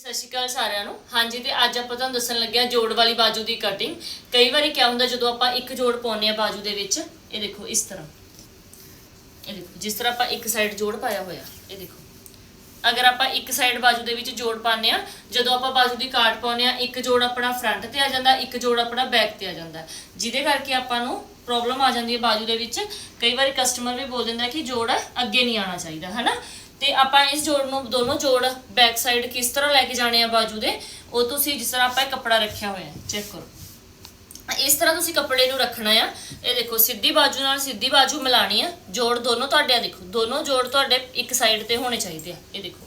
ਸਤਿ ਸ਼੍ਰੀ ਅਕਾਲ ਸਾਰਿਆਂ ਨੂੰ। ਹਾਂਜੀ, ਤੇ ਅੱਜ ਆਪਾਂ ਤੁਹਾਨੂੰ ਦੱਸਣ ਲੱਗਿਆ ਜੋੜ ਵਾਲੀ ਬਾਜੂ ਦੀ ਕਟਿੰਗ ਕਈ ਵਾਰੀ ਕੀ ਹੁੰਦਾ, ਜਦੋਂ ਆਪਾਂ ਇੱਕ ਜੋੜ ਪਾਉਂਦੇ ਆ ਬਾਜੂ ਦੇ ਵਿੱਚ, ਇਹ ਦੇਖੋ ਇਸ ਤਰ੍ਹਾਂ। ਇਹ ਦੇਖੋ, ਜਿਸ ਤਰ੍ਹਾਂ ਆਪਾਂ ਇੱਕ ਸਾਈਡ ਜੋੜ ਪਾਇਆ ਹੋਇਆ, ਇਹ ਦੇਖੋ। ਅਗਰ ਆਪਾਂ ਇੱਕ ਸਾਈਡ ਬਾਜੂ ਦੇ ਵਿੱਚ ਜੋੜ ਪਾਉਂਦੇ ਆ ਜਦੋਂ ਆਪਾਂ ਬਾਜੂ ਦੀ ਕਾਟ ਪਾਉਂਦੇ ਆ ਇੱਕ ਜੋੜ ਆਪਣਾ ਫਰੰਟ ਤੇ ਆ ਜਾਂਦਾ, ਇੱਕ ਜੋੜ ਆਪਣਾ ਬੈਕ ਤੇ ਆ ਜਾਂਦਾ। ਜਿਹਦੇ ਕਰਕੇ ਆਪਾਂ ਨੂੰ ਪ੍ਰੋਬਲਮ ਆ ਜਾਂਦੀ ਹੈ ਬਾਜੂ ਦੇ ਵਿੱਚ। ਕਈ ਵਾਰੀ ਕਸਟਮਰ ਵੀ ਬੋਲ ਦਿੰਦਾ ਕਿ ਜੋੜ ਅੱਗੇ ਨਹੀਂ ਆਉਣਾ ਚਾਹੀਦਾ, ਹਨਾ? ਤੇ ਆਪਾਂ ਇਸ ਜੋੜ ਨੂੰ, ਦੋਨੋਂ ਜੋੜ ਬੈਕ ਸਾਈਡ ਕਿਸ ਤਰ੍ਹਾਂ ਲੈ ਕੇ ਜਾਣੇ ਆ ਬਾਜੂ ਦੇ, ਉਹ ਤੁਸੀਂ ਜਿਸ ਤਰ੍ਹਾਂ ਆਪਾਂ ਕੱਪੜਾ ਰੱਖਿਆ ਹੋਇਆ ਚੈੱਕ ਕਰੋ। ਇਸ ਤਰ੍ਹਾਂ ਤੁਸੀਂ ਕੱਪੜੇ ਨੂੰ ਰੱਖਣਾ ਆ, ਇਹ ਦੇਖੋ ਸਿੱਧੀ ਬਾਜੂ ਨਾਲ ਸਿੱਧੀ ਬਾਜੂ ਮਿਲਾਣੀ ਆ, ਜੋੜ ਦੋਨੋਂ ਤੁਹਾਡੇ ਆ ਦੇਖੋ, ਦੋਨੋਂ ਜੋੜ ਤੁਹਾਡੇ ਇੱਕ ਸਾਈਡ ਤੇ ਹੋਣੇ ਚਾਹੀਦੇ ਆ, ਇਹ ਦੇਖੋ।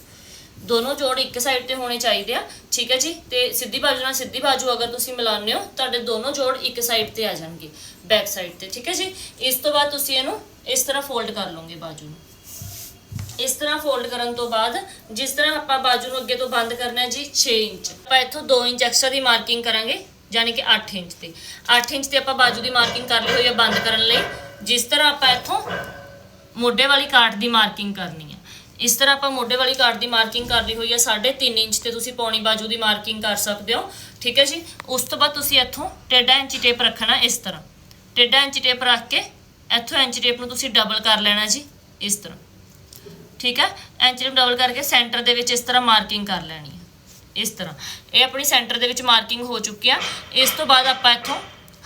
ਦੋਨੋਂ ਜੋੜ ਇੱਕ ਸਾਈਡ ਤੇ ਹੋਣੇ ਚਾਹੀਦੇ ਆ, ਠੀਕ ਹੈ ਜੀ? ਤੇ ਸਿੱਧੀ ਬਾਜੂ ਨਾਲ ਸਿੱਧੀ ਬਾਜੂ ਅਗਰ ਤੁਸੀਂ ਮਿਲਾਉਂਦੇ ਹੋ, ਤੁਹਾਡੇ ਦੋਨੋਂ ਜੋੜ ਇੱਕ ਸਾਈਡ ਤੇ ਆ ਜਾਣਗੇ ਬੈਕ ਸਾਈਡ ਤੇ, ਠੀਕ ਹੈ ਜੀ? ਇਸ ਤੋਂ ਬਾਅਦ ਤੁਸੀਂ ਇਹਨੂੰ ਇਸ ਤਰ੍ਹਾਂ ਫੋਲਡ ਕਰ ਲਓਗੇ ਬਾਜੂ ਨੂੰ। ਇਸ ਤਰ੍ਹਾਂ ਫੋਲਡ ਕਰਨ ਤੋਂ ਬਾਅਦ, ਜਿਸ ਤਰ੍ਹਾਂ ਆਪਾਂ ਬਾਜੂ ਨੂੰ ਅੱਗੇ ਤੋਂ ਬੰਦ ਕਰਨਾ ਹੈ ਜੀ 6 ਇੰਚ। ਆਪਾਂ ਇੱਥੋਂ 2 ਇੰਚ ਐਕਸਟਰਾ ਦੀ ਮਾਰਕਿੰਗ ਕਰਾਂਗੇ, ਯਾਨੀ ਕਿ 8 ਇੰਚ ਤੇ। 8 ਇੰਚ ਤੇ ਆਪਾਂ ਬਾਜੂ ਦੀ ਮਾਰਕਿੰਗ ਕਰ ਲਈ ਹੋਈ ਹੈ ਬੰਦ ਕਰਨ ਲਈ। ਜਿਸ ਤਰ੍ਹਾਂ ਆਪਾਂ ਇੱਥੋਂ ਮੋਢੇ ਵਾਲੀ ਕਾਟ ਦੀ ਮਾਰਕਿੰਗ ਕਰਨੀ ਹੈ। ਇਸ ਤਰ੍ਹਾਂ ਆਪਾਂ ਮੋਢੇ ਵਾਲੀ ਕਾਟ ਦੀ ਮਾਰਕਿੰਗ ਕਰ ਲਈ ਹੋਈ ਹੈ 3.5 ਇੰਚ ਤੇ ਤੁਸੀਂ ਪੌਣੀ ਬਾਜੂ ਦੀ ਮਾਰਕਿੰਗ ਕਰ ਸਕਦੇ ਹੋ। ਠੀਕ ਹੈ ਜੀ? ਉਸ ਤੋਂ ਬਾਅਦ ਤੁਸੀਂ ਇੱਥੋਂ ਟੇਢਾ ਇੰਚੀ ਟੇਪ ਰੱਖਣਾ ਇਸ ਤਰ੍ਹਾਂ। ਟੇਢਾ ਇੰਚੀ ਟੇਪ ਰੱਖ ਕੇ ਇੱਥੋਂ ਇੰਚੀ ਟੇਪ ਨੂੰ ਤੁਸੀਂ ਡਬਲ ਕਰ ਲੈਣਾ ਜੀ, ਇਸ ਤਰ੍ਹਾਂ। ਠੀਕ ਹੈ? ਇੰਚੀ ਨੂੰ ਡਬਲ ਕਰਕੇ ਸੈਂਟਰ ਦੇ ਵਿੱਚ ਇਸ ਤਰ੍ਹਾਂ ਮਾਰਕਿੰਗ ਕਰ ਲੈਣੀ ਹੈ। ਇਸ ਤਰ੍ਹਾਂ। ਇਹ ਆਪਣੀ ਸੈਂਟਰ ਦੇ ਵਿੱਚ ਮਾਰਕਿੰਗ ਹੋ ਚੁੱਕੀ ਆ। ਇਸ ਤੋਂ ਬਾਅਦ ਆਪਾਂ ਇੱਥੋਂ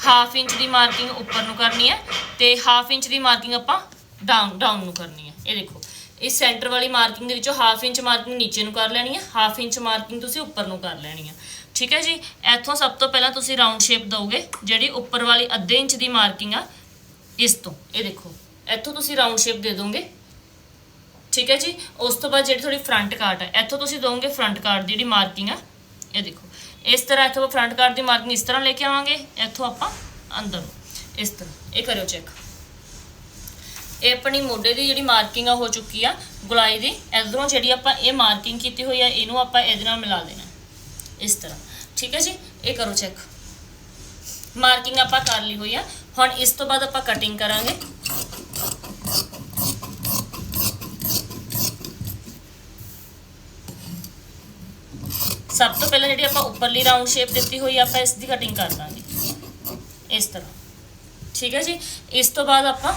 ਹਾਫ ਇੰਚ ਦੀ ਮਾਰਕਿੰਗ ਉੱਪਰ ਨੂੰ ਕਰਨੀ ਹੈ ਤੇ ਹਾਫ ਇੰਚ ਦੀ ਮਾਰਕਿੰਗ ਆਪਾਂ ਡਾਊਨ ਡਾਊਨ ਨੂੰ ਕਰਨੀ ਹੈ। ਇਹ ਦੇਖੋ। ਇਸ ਸੈਂਟਰ ਵਾਲੀ ਮਾਰਕਿੰਗ ਦੇ ਵਿੱਚੋਂ ਹਾਫ ਇੰਚ ਮਾਰਕਿੰਗ ਨੀਚੇ ਨੂੰ ਕਰ ਲੈਣੀ ਹੈ। ਹਾਫ ਇੰਚ ਮਾਰਕਿੰਗ ਤੁਸੀਂ ਉੱਪਰ ਨੂੰ ਕਰ ਲੈਣੀ ਹੈ। ਠੀਕ ਹੈ ਜੀ? ਇੱਥੋਂ ਸਭ ਤੋਂ ਪਹਿਲਾਂ ਤੁਸੀਂ ਰਾਉਂਡ ਸ਼ੇਪ ਦਿਓਗੇ, ਜਿਹੜੀ ਉੱਪਰ ਵਾਲੀ ਅੱਧੇ ਇੰਚ ਦੀ ਮਾਰਕਿੰਗ ਆ, ਇਸ ਤੋਂ। ਇਹ ਦੇਖੋ। ਇੱਥੋਂ ਤੁਸੀਂ ਰਾਉਂਡ ਸ਼ੇਪ ਦੇ ਦੋਗੇ। ਠੀਕ ਹੈ ਜੀ? ਉਸ ਤੋਂ ਬਾਅਦ ਜਿਹੜੀ ਤੁਹਾਡੀ ਫਰੰਟ ਕਾਰਟ ਹੈ, ਇੱਥੋਂ ਤੁਸੀਂ ਦੋਗੇ ਫਰੰਟ ਕਾਰਟ ਦੀ ਜਿਹੜੀ ਮਾਰਕਿੰਗ ਆ ਇਹ ਦੇਖੋ। ਇਸ ਤਰ੍ਹਾਂ ਇੱਥੋਂ ਫਰੰਟ ਕਾਰਟ ਦੀ ਮਾਰਕਿੰਗ ਇਸ ਤਰ੍ਹਾਂ ਲੈ ਕੇ ਆਵਾਂਗੇ, ਇੱਥੋਂ ਆਪਾਂ ਅੰਦਰ ਇਸ ਤਰ੍ਹਾਂ, ਇਹ ਕਰਿਓ ਚੈੱਕ ਇਹ ਆਪਣੀ ਮੋਢੇ ਦੀ ਜਿਹੜੀ ਮਾਰਕਿੰਗ ਆ, ਹੋ ਚੁੱਕੀ ਆ, ਗੁਲਾਈ ਦੀ। ਇਧਰੋਂ ਜਿਹੜੀ ਆਪਾਂ ਇਹ ਮਾਰਕਿੰਗ ਕੀਤੀ ਹੋਈ ਆ, ਇਹਨੂੰ ਆਪਾਂ ਇਹਦੇ ਨਾਲ ਮਿਲਾ ਦੇਣਾ। ਇਸ ਤਰ੍ਹਾਂ, ਠੀਕ ਹੈ ਜੀ? ਇਹ ਕਰੋ ਚੈੱਕ ਮਾਰਕਿੰਗ ਆਪਾਂ ਕਰ ਲਈ ਹੋਈ ਆ। ਹੁਣ ਇਸ ਤੋਂ ਬਾਅਦ ਆਪਾਂ ਕਟਿੰਗ ਕਰਾਂਗੇ। ਸਭ ਤੋਂ ਪਹਿਲਾਂ ਜਿਹੜੀ ਆਪਾਂ ਉੱਪਰਲੀ ਰਾਉਂਡ ਸ਼ੇਪ ਦਿੱਤੀ ਹੋਈ ਆ, ਆਪਾਂ ਇਸ ਦੀ ਕਟਿੰਗ ਕਰ ਦਾਂਗੇ। ਇਸ ਤਰ੍ਹਾਂ। ਠੀਕ ਹੈ ਜੀ? ਇਸ ਤੋਂ ਬਾਅਦ ਆਪਾਂ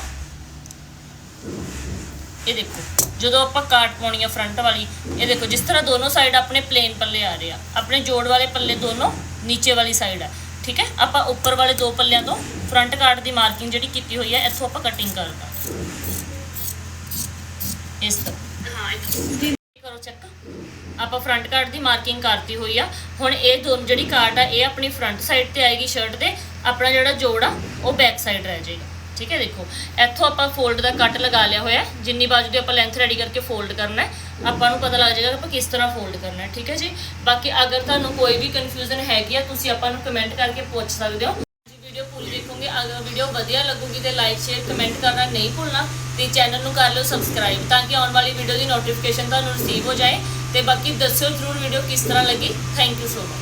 ਇਹ ਦੇਖੋ ਜਦੋਂ ਆਪਾਂ ਕਾਟ ਪਾਉਣੀ ਆ ਫਰੰਟ ਵਾਲੀ ਇਹ ਦੇਖੋ ਜਿਸ ਤਰ੍ਹਾਂ ਦੋਨੋਂ ਸਾਈਡ ਆਪਣੇ ਪਲੇਨ ਪੱਲੇ ਆ ਰਹੇ ਆ ਆਪਣੇ ਜੋੜ ਵਾਲੇ ਪੱਲੇ ਦੋਨੋਂ ਨੀਚੇ ਵਾਲੀ ਸਾਈਡ ਆ ਠੀਕ ਹੈ? ਆਪਾਂ ਉੱਪਰ ਵਾਲੇ ਦੋ ਪੱਲਿਆਂ ਤੋਂ ਫਰੰਟ ਕਾਟ ਦੀ ਮਾਰਕਿੰਗ ਜਿਹੜੀ ਕੀਤੀ ਹੋਈ ਹੈ ਇੱਥੋਂ ਆਪਾਂ ਕਟਿੰਗ ਕਰ ਦਾਂਗੇ। ਇਸ ਤਰ੍ਹਾਂ। ਹਾਂ ਚੈੱਕ। ਆਪਾਂ ਫਰੰਟ ਕਾਰਡ ਦੀ ਮਾਰਕਿੰਗ ਕਰਤੀ ਹੋਈ ਆ। ਹੁਣ ਇਹ ਦੋਨ ਜਿਹੜੀ ਕਾਰਟ ਆ, ਇਹ ਆਪਣੀ ਫਰੰਟ ਸਾਈਡ ਤੇ ਆਏਗੀ ਸ਼ਰਟ ਦੇ। ਆਪਣਾ ਜਿਹੜਾ ਜੋੜ ਆ ਉਹ ਬੈਕ ਸਾਈਡ ਰਹਿ ਜਾਏਗਾ। ਠੀਕ ਹੈ ਦੇਖੋ। ਇੱਥੋਂ ਆਪਾਂ ਫੋਲਡ ਦਾ ਕੱਟ ਲਗਾ ਲਿਆ ਹੋਇਆ। ਜਿੰਨੀ ਬਾਜੂ ਦੀ ਆਪਾਂ ਲੈਂਥ ਰੈਡੀ ਕਰਕੇ ਫੋਲਡ ਕਰਨਾ ਹੈ, ਆਪਾਂ ਨੂੰ ਪਤਾ ਲੱਗ ਜਾਏਗਾ ਕਿ ਆਪਾਂ ਕਿਸ ਤਰ੍ਹਾਂ ਫੋਲਡ ਕਰਨਾ ਹੈ। ਠੀਕ ਹੈ ਜੀ? ਬਾਕੀ ਅਗਰ ਤੁਹਾਨੂੰ ਕੋਈ ਵੀ ਕਨਫਿਊਜ਼ਨ ਹੈਗੀ ਆ, ਤੁਸੀਂ ਆਪਾਂ ਨੂੰ ਕਮੈਂਟ ਕਰਕੇ ਪੁੱਛ ਸਕਦੇ ਹੋ। ਜੀ ਵੀਡੀਓ ਪੂਰੀ ਦੇਖੋਗੇ। ਅਗਰ ਵੀਡੀਓ ਵਧੀਆ ਲੱਗੂਗੀ ਤੇ ਲਾਈਕ ਸ਼ੇਅਰ ਕਮੈਂਟ ਕਰਨਾ ਨਹੀਂ ਭੁੱਲਣਾ। ਤੇ ਚੈਨਲ ਨੂੰ ਕਰ ਲਓ ਸਬਸਕ੍ਰਾਈਬ ਤਾਂ ਕਿ ਆਉਣ ਵਾਲੀ ਵੀਡੀਓ ਦੀ ਨੋਟੀਫਿਕੇਸ਼ਨ ਤੁਹਾਨੂੰ ਰਿਸੀਵ ਹੋ ਜਾਏ ਤੇ ਬਾਕੀ ਦੱਸਿਓ ਜ਼ਰੂਰ ਵੀਡੀਓ ਕਿਸ ਤਰ੍ਹਾਂ ਲੱਗੀ। Thank you so much